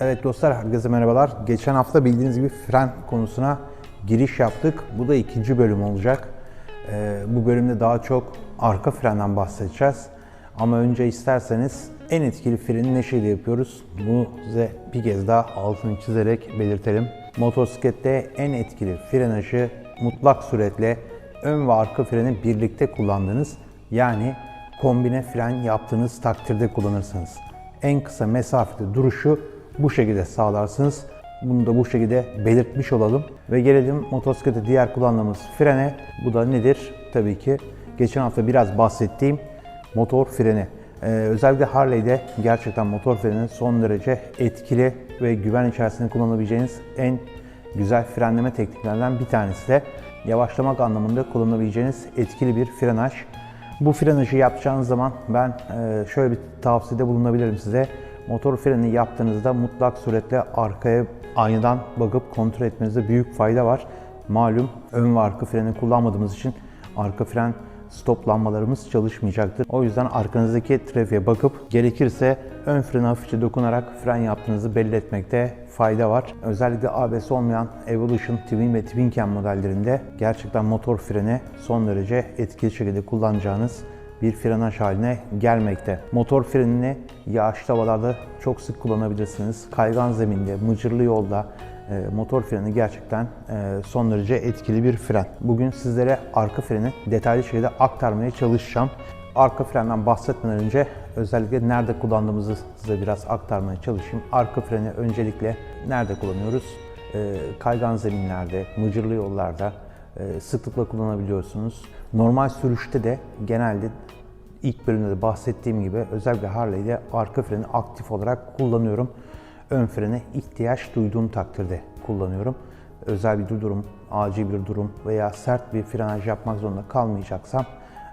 Evet dostlar herkese merhabalar. Geçen hafta bildiğiniz gibi fren konusuna giriş yaptık. Bu da ikinci bölüm olacak. Ee, bu bölümde daha çok arka frenden bahsedeceğiz. Ama önce isterseniz en etkili freni ne şeyde yapıyoruz? Bunu size bir kez daha altını çizerek belirtelim. Motosiklette en etkili frenajı mutlak suretle ön ve arka freni birlikte kullandığınız yani kombine fren yaptığınız takdirde kullanırsınız. En kısa mesafede duruşu bu şekilde sağlarsınız. Bunu da bu şekilde belirtmiş olalım. Ve gelelim motosiklete diğer kullandığımız frene. Bu da nedir? Tabii ki geçen hafta biraz bahsettiğim motor freni. Ee, özellikle Harley'de gerçekten motor freni son derece etkili ve güven içerisinde kullanabileceğiniz en güzel frenleme tekniklerinden bir tanesi de yavaşlamak anlamında kullanabileceğiniz etkili bir frenaj. Bu frenajı yapacağınız zaman ben e, şöyle bir tavsiyede bulunabilirim size. Motor freni yaptığınızda mutlak suretle arkaya aynadan bakıp kontrol etmenizde büyük fayda var. Malum ön ve arka freni kullanmadığımız için arka fren stop lambalarımız çalışmayacaktır. O yüzden arkanızdaki trafiğe bakıp gerekirse ön frene hafifçe dokunarak fren yaptığınızı belli etmekte fayda var. Özellikle ABS olmayan Evolution, Twin ve Twin Cam modellerinde gerçekten motor freni son derece etkili şekilde kullanacağınız bir frenaj haline gelmekte. Motor frenini yağışlı havalarda çok sık kullanabilirsiniz. Kaygan zeminde, mıcırlı yolda e, motor freni gerçekten e, son derece etkili bir fren. Bugün sizlere arka freni detaylı şekilde aktarmaya çalışacağım. Arka frenden bahsetmeden önce özellikle nerede kullandığımızı size biraz aktarmaya çalışayım. Arka freni öncelikle nerede kullanıyoruz? E, kaygan zeminlerde, mıcırlı yollarda, sıklıkla kullanabiliyorsunuz. Normal sürüşte de genelde ilk bölümde de bahsettiğim gibi özellikle Harley'de arka freni aktif olarak kullanıyorum. Ön frene ihtiyaç duyduğum takdirde kullanıyorum. Özel bir durum, acil bir durum veya sert bir frenaj yapmak zorunda kalmayacaksam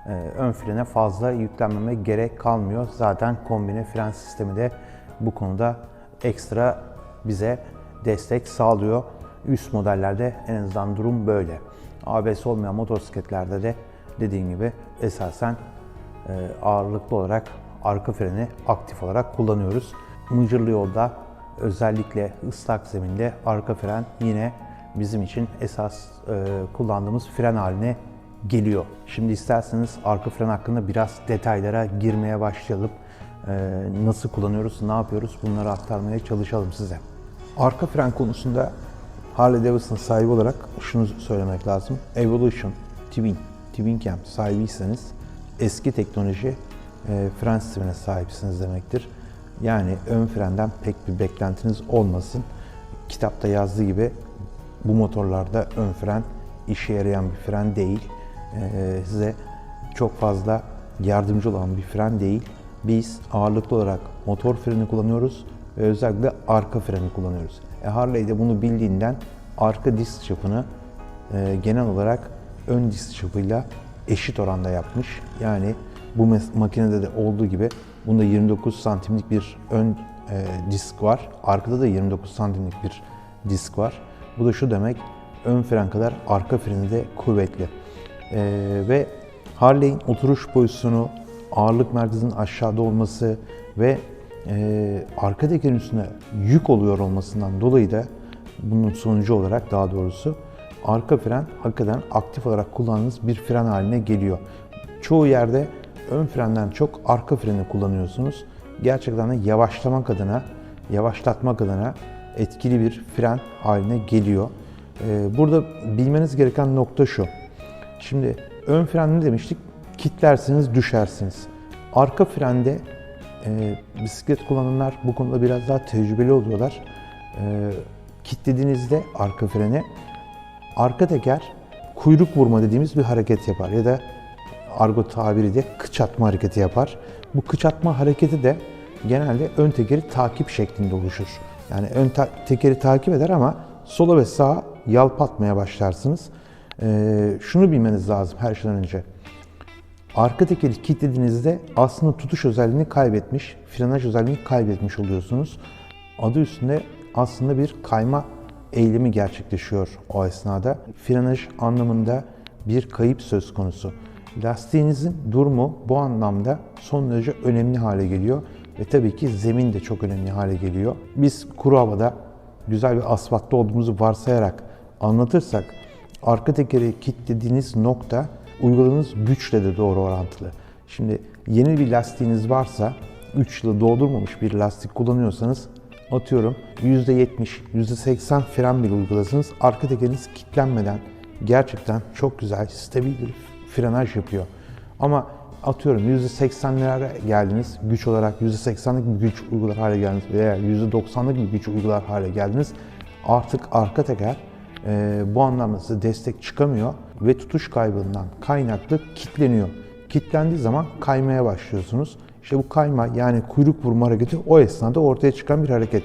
e, ön frene fazla yüklenmeme gerek kalmıyor. Zaten kombine fren sistemi de bu konuda ekstra bize destek sağlıyor. Üst modellerde en azından durum böyle. ABS olmayan motosikletlerde de dediğim gibi esasen e, ağırlıklı olarak arka freni aktif olarak kullanıyoruz. Mıcırlı yolda özellikle ıslak zeminde arka fren yine bizim için esas e, kullandığımız fren haline geliyor. Şimdi isterseniz arka fren hakkında biraz detaylara girmeye başlayalım. E, nasıl kullanıyoruz, ne yapıyoruz bunları aktarmaya çalışalım size. Arka fren konusunda Harley Davidson sahibi olarak şunu söylemek lazım. Evolution, Twin, Twin Cam sahibiyseniz eski teknoloji e, fren sistemine sahipsiniz demektir. Yani ön frenden pek bir beklentiniz olmasın. Kitapta yazdığı gibi bu motorlarda ön fren işe yarayan bir fren değil. E, size çok fazla yardımcı olan bir fren değil. Biz ağırlıklı olarak motor freni kullanıyoruz ve özellikle arka freni kullanıyoruz. E, Harley de bunu bildiğinden arka disk çapını e, genel olarak ön disk çapıyla eşit oranda yapmış. Yani bu makinede de olduğu gibi bunda 29 santimlik bir ön e, disk var. Arkada da 29 santimlik bir disk var. Bu da şu demek, ön fren kadar arka freni de kuvvetli. E, ve Harley'in oturuş pozisyonu, ağırlık merkezinin aşağıda olması ve e, arka tekerin üstüne yük oluyor olmasından dolayı da bunun sonucu olarak daha doğrusu arka fren hakikaten aktif olarak kullandığınız bir fren haline geliyor. Çoğu yerde ön frenden çok arka freni kullanıyorsunuz. Gerçekten de yavaşlamak adına, yavaşlatmak adına etkili bir fren haline geliyor. Ee, burada bilmeniz gereken nokta şu. Şimdi ön fren ne demiştik? Kitlersiniz, düşersiniz. Arka frende e, bisiklet kullananlar bu konuda biraz daha tecrübeli oluyorlar. E, kitlediğinizde arka freni arka teker kuyruk vurma dediğimiz bir hareket yapar ya da argo tabiriyle kıç atma hareketi yapar. Bu kıç atma hareketi de genelde ön tekeri takip şeklinde oluşur. Yani ön ta tekeri takip eder ama sola ve sağa yalpatmaya başlarsınız. Ee, şunu bilmeniz lazım her şeyden önce. Arka tekeri kilitlediğinizde aslında tutuş özelliğini kaybetmiş, frenaj özelliğini kaybetmiş oluyorsunuz. Adı üstünde aslında bir kayma eylemi gerçekleşiyor o esnada. Frenaj anlamında bir kayıp söz konusu. Lastiğinizin durumu bu anlamda son derece önemli hale geliyor. ve tabii ki zemin de çok önemli hale geliyor. Biz kuru havada güzel bir asfaltta olduğumuzu varsayarak anlatırsak arka tekeri kilitlediğiniz nokta uyguladığınız güçle de doğru orantılı. Şimdi yeni bir lastiğiniz varsa 3 yılı doldurmamış bir lastik kullanıyorsanız atıyorum %70, %80 fren bile uygulasanız arka tekeriniz kilitlenmeden gerçekten çok güzel, stabil bir frenaj yapıyor. Ama atıyorum %80'lere geldiniz, güç olarak %80'lik bir güç uygular hale geldiniz veya %90'lık bir güç uygular hale geldiniz. Artık arka teker e, bu anlamda size destek çıkamıyor ve tutuş kaybından kaynaklı kitleniyor. Kitlendiği zaman kaymaya başlıyorsunuz. İşte bu kayma yani kuyruk vurma hareketi o esnada ortaya çıkan bir hareket.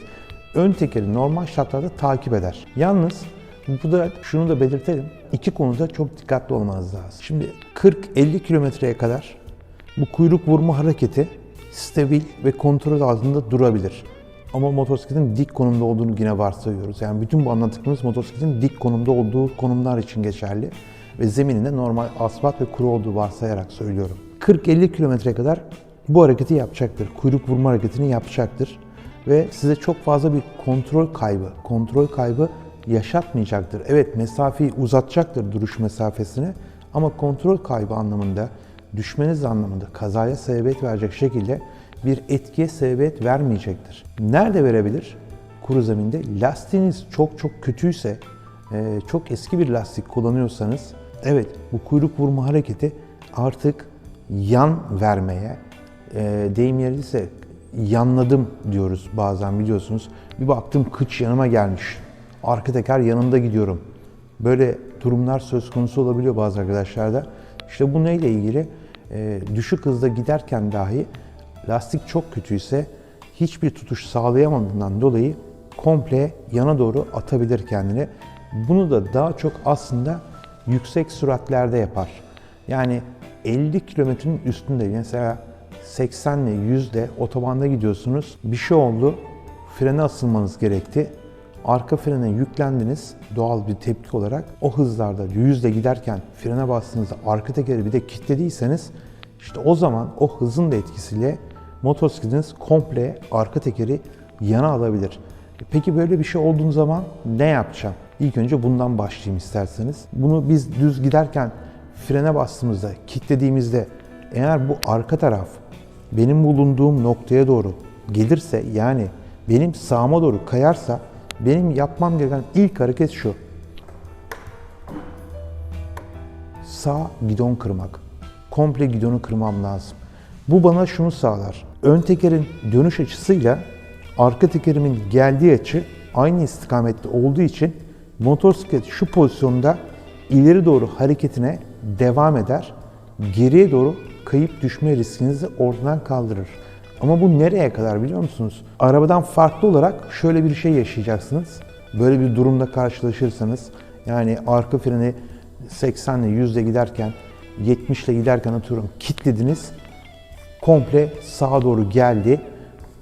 Ön tekeri normal şartlarda takip eder. Yalnız bu da şunu da belirtelim. İki konuda çok dikkatli olmanız lazım. Şimdi 40-50 kilometreye kadar bu kuyruk vurma hareketi stabil ve kontrol altında durabilir. Ama motosikletin dik konumda olduğunu yine varsayıyoruz. Yani bütün bu anlattıklarımız motosikletin dik konumda olduğu konumlar için geçerli. Ve zemininde normal asfalt ve kuru olduğu varsayarak söylüyorum. 40-50 kilometreye kadar bu hareketi yapacaktır. Kuyruk vurma hareketini yapacaktır. Ve size çok fazla bir kontrol kaybı, kontrol kaybı yaşatmayacaktır. Evet mesafeyi uzatacaktır duruş mesafesini ama kontrol kaybı anlamında, düşmeniz anlamında kazaya sebebiyet verecek şekilde bir etkiye sebebiyet vermeyecektir. Nerede verebilir? Kuru zeminde. Lastiğiniz çok çok kötüyse, çok eski bir lastik kullanıyorsanız, evet bu kuyruk vurma hareketi artık yan vermeye, e, deyim yeri ise yanladım diyoruz bazen biliyorsunuz. Bir baktım kıç yanıma gelmiş. Arka teker yanımda gidiyorum. Böyle durumlar söz konusu olabiliyor bazı arkadaşlarda. İşte bu neyle ilgili? E, düşük hızda giderken dahi lastik çok kötüyse hiçbir tutuş sağlayamadığından dolayı komple yana doğru atabilir kendini. Bunu da daha çok aslında yüksek süratlerde yapar. Yani 50 kilometrenin üstünde mesela 80 ile 100 ile otobanda gidiyorsunuz. Bir şey oldu. Frene asılmanız gerekti. Arka frene yüklendiniz doğal bir tepki olarak. O hızlarda 100 ile giderken frene bastığınızda arka tekeri bir de kilitlediyseniz işte o zaman o hızın da etkisiyle motosikletiniz komple arka tekeri yana alabilir. Peki böyle bir şey olduğu zaman ne yapacağım? İlk önce bundan başlayayım isterseniz. Bunu biz düz giderken frene bastığımızda, kilitlediğimizde eğer bu arka taraf benim bulunduğum noktaya doğru gelirse yani benim sağıma doğru kayarsa benim yapmam gereken ilk hareket şu. Sağ gidon kırmak. Komple gidonu kırmam lazım. Bu bana şunu sağlar. Ön tekerin dönüş açısıyla arka tekerimin geldiği açı aynı istikamette olduğu için motosiklet şu pozisyonda ileri doğru hareketine devam eder. Geriye doğru kayıp düşme riskinizi ortadan kaldırır. Ama bu nereye kadar biliyor musunuz? Arabadan farklı olarak şöyle bir şey yaşayacaksınız. Böyle bir durumda karşılaşırsanız yani arka freni 80 ile 100 ile giderken 70 ile giderken atıyorum kilitlediniz. Komple sağa doğru geldi.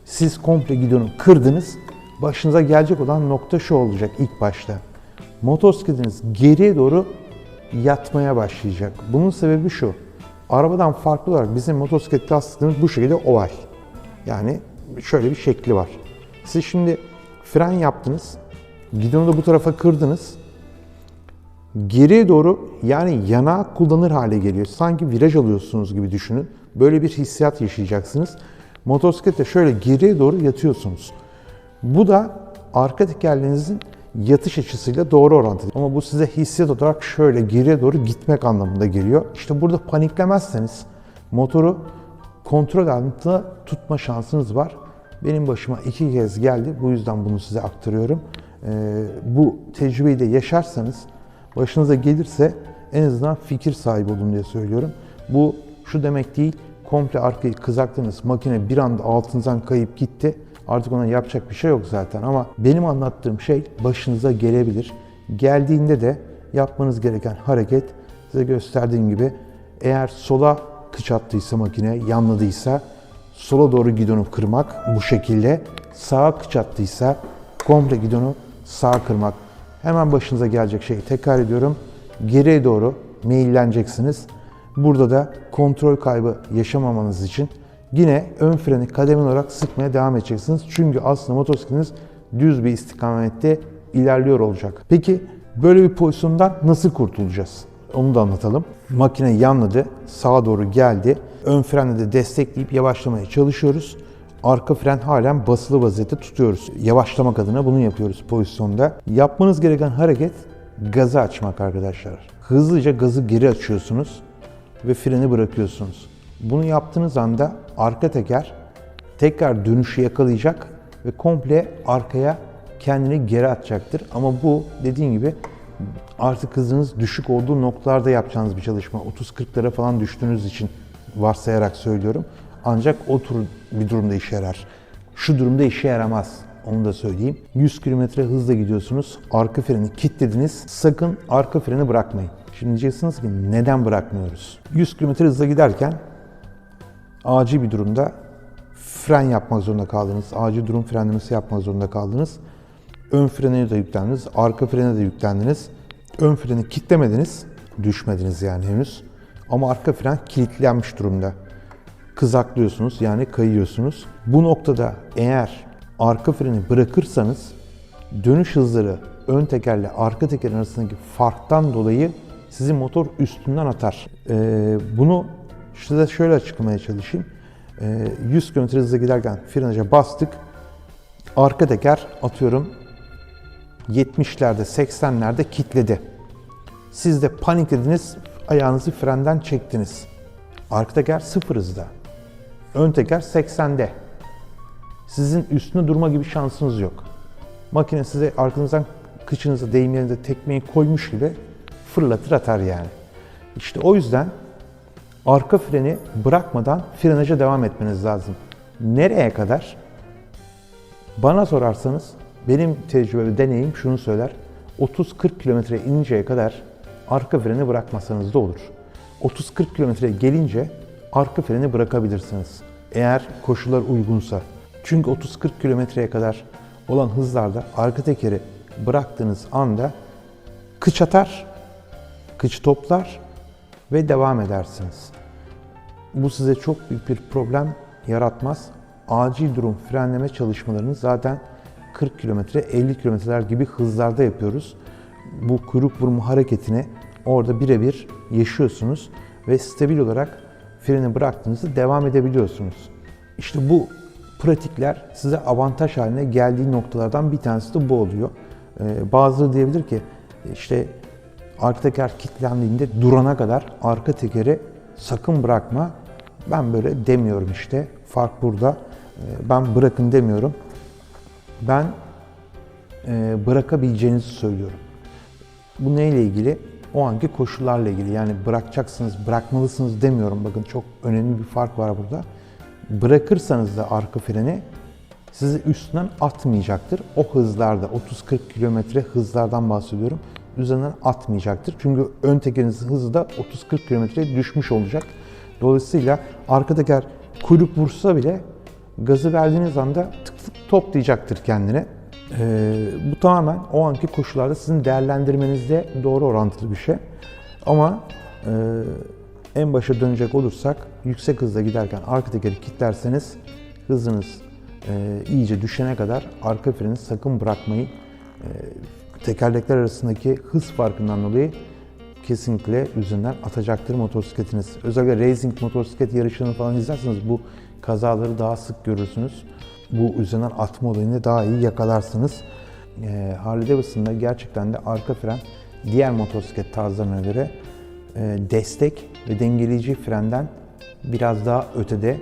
Siz komple gidonu kırdınız. Başınıza gelecek olan nokta şu olacak ilk başta. Motosikletiniz geriye doğru yatmaya başlayacak. Bunun sebebi şu. Arabadan farklı olarak bizim motosiklet lastiklerimiz bu şekilde oval. Yani şöyle bir şekli var. Siz şimdi fren yaptınız. Gidonu da bu tarafa kırdınız. Geriye doğru yani yana kullanır hale geliyor. Sanki viraj alıyorsunuz gibi düşünün. Böyle bir hissiyat yaşayacaksınız. Motosiklette şöyle geriye doğru yatıyorsunuz. Bu da arka tekerlerinizin yatış açısıyla doğru orantılı. Ama bu size hissiyat olarak şöyle geriye doğru gitmek anlamında geliyor. İşte burada paniklemezseniz motoru kontrol altında tutma şansınız var. Benim başıma iki kez geldi. Bu yüzden bunu size aktarıyorum. Ee, bu tecrübeyi de yaşarsanız başınıza gelirse en azından fikir sahibi olun diye söylüyorum. Bu şu demek değil, komple arkayı kızaktınız, makine bir anda altınızdan kayıp gitti. Artık ona yapacak bir şey yok zaten ama benim anlattığım şey başınıza gelebilir. Geldiğinde de yapmanız gereken hareket size gösterdiğim gibi eğer sola kıç attıysa makine, yanladıysa sola doğru gidonu kırmak bu şekilde. Sağa kıç attıysa komple gidonu sağa kırmak. Hemen başınıza gelecek şeyi tekrar ediyorum. Geriye doğru meyilleneceksiniz. Burada da kontrol kaybı yaşamamanız için Yine ön freni kademeli olarak sıkmaya devam edeceksiniz. Çünkü aslında motosikletiniz düz bir istikamette ilerliyor olacak. Peki böyle bir pozisyondan nasıl kurtulacağız? Onu da anlatalım. Makine yanladı, sağa doğru geldi. Ön frenle de destekleyip yavaşlamaya çalışıyoruz. Arka fren halen basılı vaziyette tutuyoruz. Yavaşlamak adına bunu yapıyoruz pozisyonda. Yapmanız gereken hareket gazı açmak arkadaşlar. Hızlıca gazı geri açıyorsunuz ve freni bırakıyorsunuz. Bunu yaptığınız anda arka teker tekrar dönüşü yakalayacak ve komple arkaya kendini geri atacaktır. Ama bu dediğim gibi artık hızınız düşük olduğu noktalarda yapacağınız bir çalışma. 30-40'lara falan düştüğünüz için varsayarak söylüyorum. Ancak o tür bir durumda işe yarar. Şu durumda işe yaramaz. Onu da söyleyeyim. 100 km hızla gidiyorsunuz. Arka freni kilitlediniz. Sakın arka freni bırakmayın. Şimdi diyeceksiniz ki neden bırakmıyoruz? 100 km hızla giderken acil bir durumda fren yapmak zorunda kaldınız. Acil durum frenlemesi yapmak zorunda kaldınız. Ön frene de yüklendiniz, arka frene de yüklendiniz. Ön freni kilitlemediniz, düşmediniz yani henüz. Ama arka fren kilitlenmiş durumda. Kızaklıyorsunuz yani kayıyorsunuz. Bu noktada eğer arka freni bırakırsanız dönüş hızları ön tekerle arka tekerin arasındaki farktan dolayı sizi motor üstünden atar. Ee, bunu size şöyle açıklamaya çalışayım. Ee, 100 km hızla giderken frenaja bastık. Arka teker atıyorum 70'lerde 80'lerde kitledi. Siz de paniklediniz, ayağınızı frenden çektiniz. Arka teker sıfır hızda. Ön teker 80'de. Sizin üstüne durma gibi şansınız yok. Makine size arkanızdan kıçınıza deyim yerinde tekmeyi koymuş gibi fırlatır atar yani. İşte o yüzden arka freni bırakmadan frenaja devam etmeniz lazım. Nereye kadar? Bana sorarsanız benim tecrübe ve deneyim şunu söyler. 30-40 kilometre ininceye kadar arka freni bırakmasanız da olur. 30-40 kilometre gelince arka freni bırakabilirsiniz. Eğer koşullar uygunsa. Çünkü 30-40 kilometreye kadar olan hızlarda arka tekeri bıraktığınız anda kıç atar, kıç toplar ve devam edersiniz. Bu size çok büyük bir problem yaratmaz. Acil durum frenleme çalışmalarını zaten 40 kilometre, 50 kilometreler gibi hızlarda yapıyoruz. Bu kuyruk vurma hareketini orada birebir yaşıyorsunuz ve stabil olarak freni bıraktığınızda devam edebiliyorsunuz. İşte bu pratikler size avantaj haline geldiği noktalardan bir tanesi de bu oluyor. Ee, bazıları diyebilir ki işte arka teker kilitlendiğinde durana kadar arka tekeri sakın bırakma. Ben böyle demiyorum işte. Fark burada. Ee, Ben bırakın demiyorum. Ben e, bırakabileceğinizi söylüyorum. Bu neyle ilgili? O anki koşullarla ilgili. Yani bırakacaksınız, bırakmalısınız demiyorum. Bakın çok önemli bir fark var burada. Bırakırsanız da arka freni sizi üstünden atmayacaktır. O hızlarda 30-40 kilometre hızlardan bahsediyorum. Üzerinden atmayacaktır. Çünkü ön tekerinizin hızı da 30-40 kilometreye düşmüş olacak. Dolayısıyla arka teker kuyruk vursa bile gazı verdiğiniz anda tık tık toplayacaktır kendini. Ee, bu tamamen o anki koşullarda sizin değerlendirmenizde doğru orantılı bir şey. Ama e, en başa dönecek olursak yüksek hızla giderken arka tekeri kilitlerseniz hızınız e, iyice düşene kadar arka freni sakın bırakmayın. E, tekerlekler arasındaki hız farkından dolayı kesinlikle yüzünden atacaktır motosikletiniz. Özellikle racing motosiklet yarışlarını falan izlerseniz bu kazaları daha sık görürsünüz. Bu üzerinden atma olayını daha iyi yakalarsınız. Ee, Harley Davidson'da gerçekten de arka fren diğer motosiklet tarzlarına göre e, destek ve dengeleyici frenden biraz daha ötede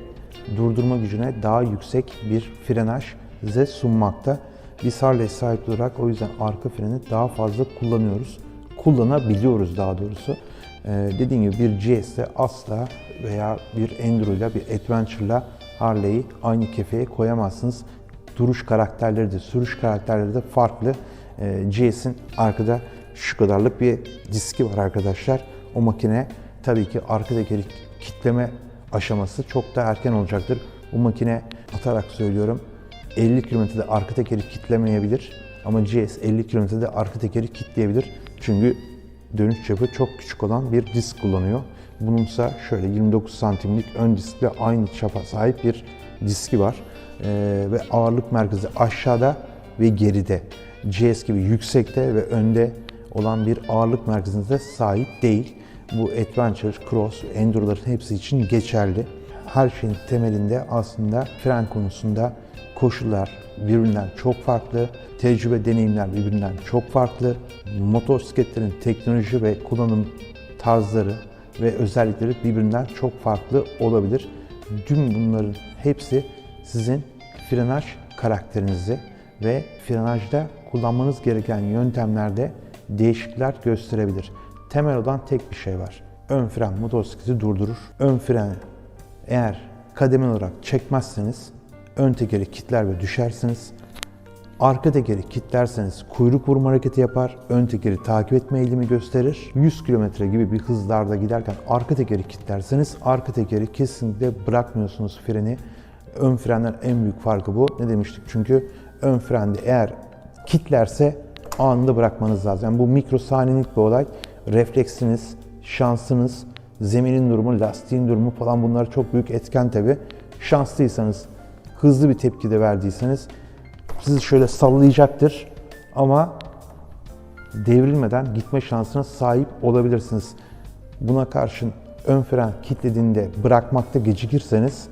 durdurma gücüne daha yüksek bir frenaj size sunmakta. Biz Harley sahip olarak o yüzden arka freni daha fazla kullanıyoruz. Kullanabiliyoruz daha doğrusu. Ee, dediğim gibi bir GS'de asla veya bir Enduro'yla, bir Adventure'la Harley'i aynı kefeye koyamazsınız. Duruş karakterleri de, sürüş karakterleri de farklı. Ee, GS'in arkada şu kadarlık bir diski var arkadaşlar. O makine tabii ki arka tekeri kitleme aşaması çok da erken olacaktır. Bu makine atarak söylüyorum 50 kilometrede arka tekeri kitlemeyebilir ama GS 50 kilometrede arka tekeri kitleyebilir. Çünkü dönüş çapı çok küçük olan bir disk kullanıyor. Bununsa şöyle 29 santimlik ön diskle aynı çapa sahip bir diski var. Ee, ve ağırlık merkezi aşağıda ve geride. GS gibi yüksekte ve önde olan bir ağırlık merkezine sahip değil. Bu Adventure, Cross, Enduro'ların hepsi için geçerli. Her şeyin temelinde aslında fren konusunda koşullar birbirinden çok farklı, tecrübe, deneyimler birbirinden çok farklı. Motosikletlerin teknoloji ve kullanım tarzları ve özellikleri birbirinden çok farklı olabilir. Tüm bunların hepsi sizin frenaj karakterinizi ve frenajda kullanmanız gereken yöntemlerde değişiklikler gösterebilir. Temel olan tek bir şey var. Ön fren motosikleti durdurur. Ön freni eğer kademeli olarak çekmezseniz ön tekeri kitler ve düşersiniz. Arka tekeri kilitlerseniz kuyruk vurma hareketi yapar, ön tekeri takip etme eğilimi gösterir. 100 km gibi bir hızlarda giderken arka tekeri kilitlerseniz arka tekeri kesinlikle bırakmıyorsunuz freni. Ön frenler en büyük farkı bu. Ne demiştik? Çünkü ön frende eğer kilitlerse anında bırakmanız lazım. Yani bu mikrosaniyelik bir olay. Refleksiniz, şansınız, zeminin durumu, lastiğin durumu falan bunlar çok büyük etken tabi. Şanslıysanız, hızlı bir tepki de verdiyseniz sizi şöyle sallayacaktır ama devrilmeden gitme şansına sahip olabilirsiniz. Buna karşın ön fren kilitlediğinde bırakmakta gecikirseniz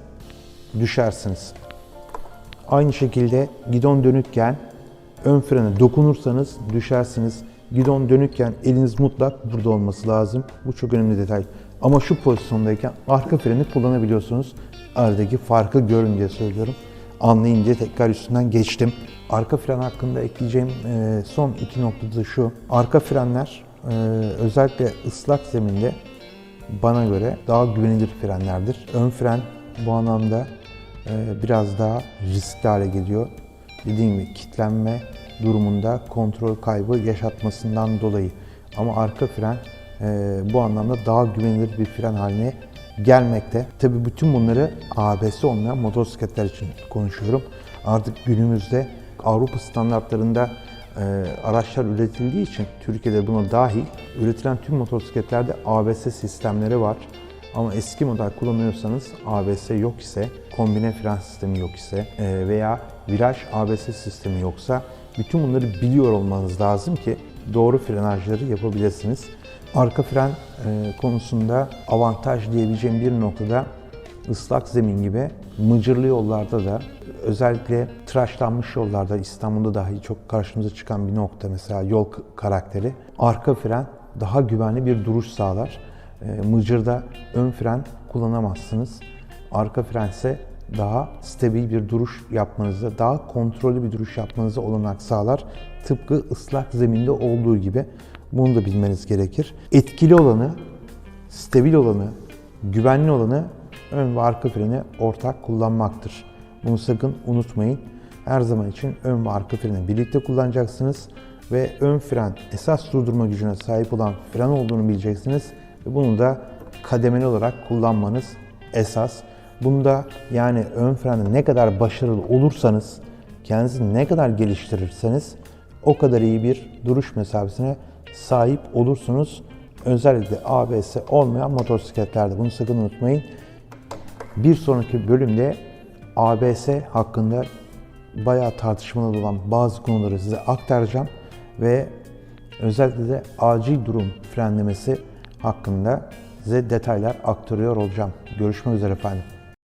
düşersiniz. Aynı şekilde gidon dönükken ön frene dokunursanız düşersiniz. Gidon dönükken eliniz mutlak burada olması lazım. Bu çok önemli detay. Ama şu pozisyondayken arka freni kullanabiliyorsunuz. Aradaki farkı görün diye söylüyorum. Anlayın diye tekrar üstünden geçtim. Arka fren hakkında ekleyeceğim e, son iki nokta şu. Arka frenler e, özellikle ıslak zeminde bana göre daha güvenilir frenlerdir. Ön fren bu anlamda e, biraz daha riskli hale geliyor. Dediğim gibi kitlenme durumunda kontrol kaybı yaşatmasından dolayı. Ama arka fren bu anlamda daha güvenilir bir fren haline gelmekte. Tabii bütün bunları ABS olmayan motosikletler için konuşuyorum. Artık günümüzde Avrupa standartlarında e, araçlar üretildiği için Türkiye'de buna dahil üretilen tüm motosikletlerde ABS sistemleri var. Ama eski model kullanıyorsanız ABS yok ise, kombine fren sistemi yok ise e, veya viraj ABS sistemi yoksa bütün bunları biliyor olmanız lazım ki doğru frenajları yapabilirsiniz. Arka fren e, konusunda avantaj diyebileceğim bir noktada ıslak zemin gibi mıcırlı yollarda da özellikle tıraşlanmış yollarda İstanbul'da dahi çok karşımıza çıkan bir nokta mesela yol karakteri. Arka fren daha güvenli bir duruş sağlar. E, mıcırda ön fren kullanamazsınız. Arka fren ise daha stabil bir duruş yapmanızda, daha kontrollü bir duruş yapmanıza olanak sağlar. Tıpkı ıslak zeminde olduğu gibi. Bunu da bilmeniz gerekir. Etkili olanı, stabil olanı, güvenli olanı ön ve arka freni ortak kullanmaktır. Bunu sakın unutmayın. Her zaman için ön ve arka freni birlikte kullanacaksınız ve ön fren esas durdurma gücüne sahip olan fren olduğunu bileceksiniz ve bunu da kademeli olarak kullanmanız esas. Bunda yani ön frende ne kadar başarılı olursanız, kendinizi ne kadar geliştirirseniz o kadar iyi bir duruş mesafesine sahip olursunuz. Özellikle ABS olmayan motosikletlerde bunu sakın unutmayın. Bir sonraki bölümde ABS hakkında bayağı tartışmalı olan bazı konuları size aktaracağım ve özellikle de acil durum frenlemesi hakkında size detaylar aktarıyor olacağım. Görüşmek üzere efendim.